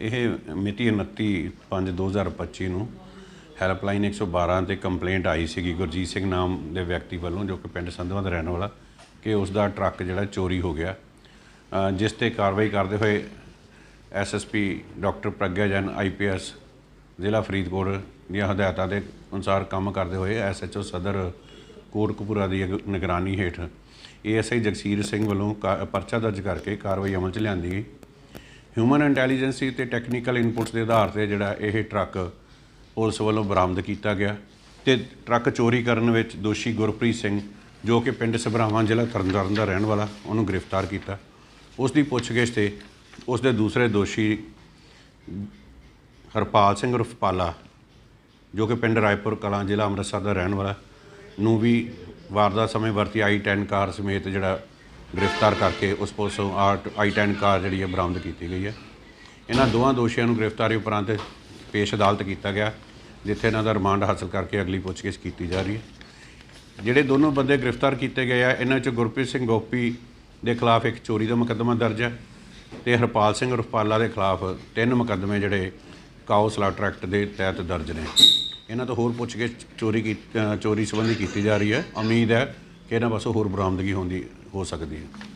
ਇਹ ਮਿਤੀ 29/5/2025 ਨੂੰ ਹੈਲਪਲਾਈਨ 112 ਤੇ ਕੰਪਲੇਂਟ ਆਈ ਸੀਗੀ, ਗੁਰਜੀਤ ਸਿੰਘ ਨਾਮ ਦੇ ਵਿਅਕਤੀ ਵੱਲੋਂ, ਜੋ ਕਿ ਪਿੰਡ ਸੰਧਵਾਂ ਦਾ ਰਹਿਣ ਵਾਲਾ, ਕਿ ਉਸ ਦਾ ਟਰੱਕ ਜਿਹੜਾ ਚੋਰੀ ਹੋ ਗਿਆ। ਜਿਸ ਤੇ ਕਾਰਵਾਈ ਕਰਦੇ ਹੋਏ SSP doctor Pragya Jain IPS ਜ਼ਿਲ੍ਹਾ ਫਰੀਦਕੋਟ ਦੀਆਂ ਹਦਾਇਤਾਂ ਦੇ ਅਨੁਸਾਰ ਕੰਮ ਕਰਦੇ ਹੋਏ ਐਸਐਚਓ ਸਦਰ ਕੋਟਕਪੂਰਾ ਦੀ ਅਗ- ਨਿਗਰਾਨੀ ਹੇਠ ਏਐਸਆਈ ਜਗਸੀਰ ਸਿੰਘ ਵੱਲੋਂ ਕਾ- ਪਰਚਾ ਦਰਜ ਕਰਕੇ ਕਾਰਵਾਈ ਅਮਲ 'ਚ ਲਿਆਂਦੀ ਗਈ। ਹਿਊਮਨ ਇੰਟੈਲੀਜੈਂਸੀ ਤੇ ਟੈਕਨੀਕਲ ਇਨਪੁਟਸ ਦੇ ਆਧਾਰ ਤੇ ਜਿਹੜਾ ਇਹ ਟਰੱਕ ਪੁਲਿਸ ਵੱਲੋਂ ਬਰਾਮਦ ਕੀਤਾ ਗਿਆ ਤੇ ਟਰੱਕ ਚੋਰੀ ਕਰਨ ਵਿੱਚ ਦੋਸ਼ੀ ਗੁਰਪ੍ਰੀਤ ਸਿੰਘ, ਜੋ ਕਿ ਪਿੰਡ ਸਭਰਾਵਾਂ ਜ਼ਿਲ੍ਹਾ ਤਰਨਤਾਰਨ ਦਾ ਰਹਿਣ ਵਾਲਾ, ਉਹਨੂੰ ਗ੍ਰਿਫਤਾਰ ਕੀਤਾ। ਉਸ ਦੀ ਪੁੱਛਗਿੱਛ ਤੇ ਉਸ ਦੇ ਦੂਸਰੇ ਦੋਸ਼ੀ ਹਰਪਾਲ ਸਿੰਘ ਉਰਫ ਜੋ ਕਿ ਪਿੰਡ ਰਾਏਪੁਰ ਕਲਾਂ ਜ਼ਿਲ੍ਹਾ ਅੰਮ੍ਰਿਤਸਰ ਦਾ ਰਹਿਣ ਵਾਲਾ, ਨੂੰ ਵੀ ਵਾਰਦਾਤ ਸਮੇਂ ਵਰਤੀ ਆਈ 10 ਕਾਰ ਸਮੇਤ ਜਿਹੜਾ ਗ੍ਰਿਫਤਾਰ ਕਰਕੇ ਉਸ ਪੁਲਿਸੋਂ ਆਈ 10 ਕਾਰ ਜਿਹੜੀ ਹੈ ਬਰਾਮਦ ਕੀਤੀ ਗਈ ਹੈ। ਇਹਨਾਂ ਦੋਵਾਂ ਦੋਸ਼ੀਆਂ ਨੂੰ ਗ੍ਰਿਫਤਾਰੀ ਉਪਰੰਤ ਪੇਸ਼ ਅਦਾਲਤ ਕੀਤਾ ਗਿਆ, ਜਿੱਥੇ ਇਹਨਾਂ ਦਾ ਰਿਮਾਂਡ ਹਾਸਲ ਕਰਕੇ ਅਗਲੀ ਪੁੱਛਗਿੱਛ ਕੀਤੀ ਜਾ ਰਹੀ ਹੈ। ਜਿਹੜੇ ਦੋਨੋਂ ਬੰਦੇ ਗ੍ਰਿਫਤਾਰ ਕੀਤੇ ਗਏ ਆ, ਇਹਨਾਂ 'ਚ ਗੁਰਪ੍ਰੀਤ ਸਿੰਘ ਗੋਪੀ ਦੇ ਖਿਲਾਫ ਇੱਕ ਚੋਰੀ ਦਾ ਮੁਕੱਦਮਾ ਦਰਜ ਹੈ ਤੇ ਹਰਪਾਲ ਸਿੰਘ ਰਫਪਾਲਾ ਦੇ ਖਿਲਾਫ ਤਿੰਨ ਮੁਕੱਦਮੇ ਜਿਹੜੇ ਕਾਓ ਸਲਾਟਰ ਐਕਟ ਦੇ ਤਹਿਤ ਦਰਜ ਨੇ। ਇਹਨਾਂ ਤੋਂ ਹੋਰ ਪੁੱਛਗਿੱਛ ਚੋਰੀ ਕੀ ਚੋਰੀ ਸੰਬੰਧੀ ਕੀਤੀ ਜਾ ਰਹੀ ਹੈ। ਉਮੀਦ ਹੈ ਕਿ ਇਹਨਾਂ ਪਾਸੋਂ ਹੋਰ ਬਰਾਮਦਗੀ ਹੁੰਦੀ ਹੋ ਸਕਦੀ ਹੈ।